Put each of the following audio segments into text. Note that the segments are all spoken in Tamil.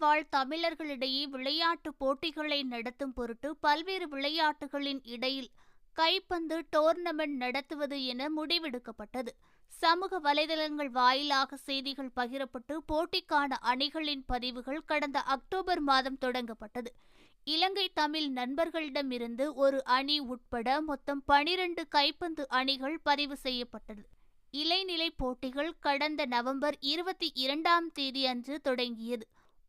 வாழ் தமிழர்களிடையே விளையாட்டு போட்டிகளை நடத்தும் பொருட்டு பல்வேறு விளையாட்டுகளின் இடையில் கைப்பந்து டோர்னமெண்ட் நடத்துவது என முடிவெடுக்கப்பட்டது. சமூக வலைதளங்கள் வாயிலாக செய்திகள் பகிரப்பட்டு போட்டிக்கான அணிகளின் பதிவுகள் கடந்த அக்டோபர் மாதம் தொடங்கப்பட்டது. இலங்கை தமிழ் நண்பர்களிடமிருந்து ஒரு அணி உட்பட மொத்தம் பனிரண்டு கைப்பந்து அணிகள் பதிவு செய்யப்பட்டது. இலைநிலை போட்டிகள் கடந்த நவம்பர் இருபத்தி இரண்டாம் தேதி அன்று தொடங்கியது.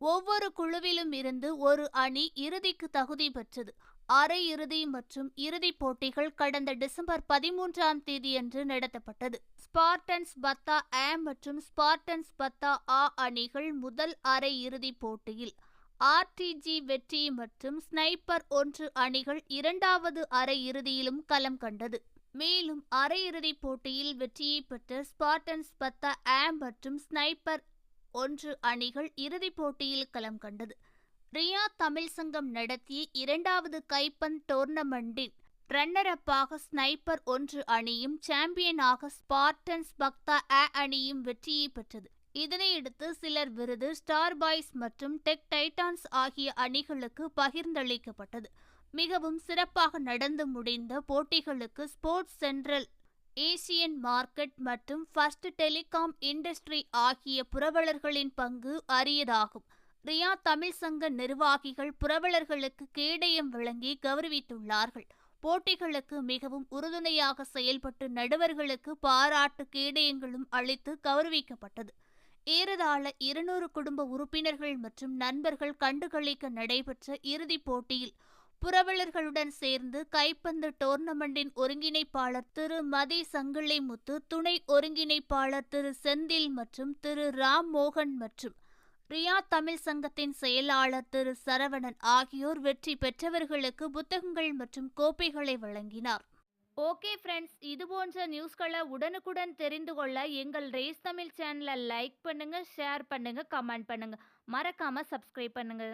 ஒவ்வொரு குழுவிலும் இருந்து ஒரு அணி இறுதிக்கு தகுதி பெற்றது. அரையிறுதி மற்றும் இறுதிப் போட்டிகள் கடந்த டிசம்பர் பதிமூன்றாம் தேதியன்று நடத்தப்பட்டது. ஸ்பார்டன்ஸ் பத்தா ஏ மற்றும் ஸ்பார்டன்ஸ் பத்தா ஆ அணிகள் முதல் அரை இறுதிப் போட்டியில். ஆர்டிஜி வெற்றி மற்றும் ஸ்னைப்பர் ஒன்று அணிகள் இரண்டாவது அரை இறுதியிலும் களம் கண்டது. மேலும் அரையிறுதிப் போட்டியில் வெற்றியை பெற்ற ஸ்பார்டன்ஸ் பத்தா ஏ மற்றும் ஸ்னைப்பர் ஒன்று அணிகள் இறுதிப் போட்டியில் களம் கண்டது. ரியா தமிழ் சங்கம் நடத்திய இரண்டாவது கைப்பந்து டோர்னமெண்டில் ரன்னர் அப்பாக ஸ்னைப்பர் ஒன்று அணியும் சாம்பியனாக ஸ்பார்டன்ஸ் பக்தா ஏ அணியும் வெற்றியை பெற்றது. இதனையடுத்து சிலர் விருது ஸ்டார் பாய்ஸ் மற்றும் டெக் டைட்டான்ஸ் ஆகிய அணிகளுக்கு பகிர்ந்தளிக்கப்பட்டது. மிகவும் சிறப்பாக நடந்து முடிந்த போட்டிகளுக்கு ஸ்போர்ட்ஸ் சென்ட்ரல் ஏசியன் மார்க்கெட் மற்றும் ஃபர்ஸ்ட் டெலிகாம் இண்டஸ்ட்ரி ஆகிய புரவலர்களின் பங்கு அரியதாகும். ரியா தமிழ் சங்க நிர்வாகிகள் புரவலர்களுக்கு கேடயம் வழங்கி கௌரவித்துள்ளார்கள். போட்டிகளுக்கு மிகவும் உறுதுணையாக செயல்பட்டு நடுவர்களுக்கு பாராட்டு கேடயங்களும் அளித்து கௌரவிக்கப்பட்டது. ஏறதாழ இருநூறு குடும்ப உறுப்பினர்கள் மற்றும் நண்பர்கள் கண்டுகளிக்க நடைபெற்ற இறுதிப் போட்டியில் புரவலர்களுடன் சேர்ந்து கைப்பந்து டோர்னமெண்டின் ஒருங்கிணைப்பாளர் திரு. மதி சங்கிள்ளை முத்து துணை ஒருங்கிணைப்பாளர் திரு. செந்தில் மற்றும் திரு. ராம் மோகன் மற்றும் ரியா தமிழ் சங்கத்தின் செயலாளர் திரு. சரவணன் ஆகியோர் வெற்றி பெற்றவர்களுக்கு புத்தகங்கள் மற்றும் கோப்பைகளை வழங்கினார். ஓகே ஃப்ரெண்ட்ஸ் இது போன்ற நியூஸ்களை உடனுக்குடன் தெரிந்து கொள்ள எங்கள் ரேஸ் தமிழ் சேனலை லைக் பண்ணுங்க ஷேர் பண்ணுங்க கமெண்ட் பண்ணுங்க. மறக்காம சப்ஸ்கிரைப் பண்ணுங்க.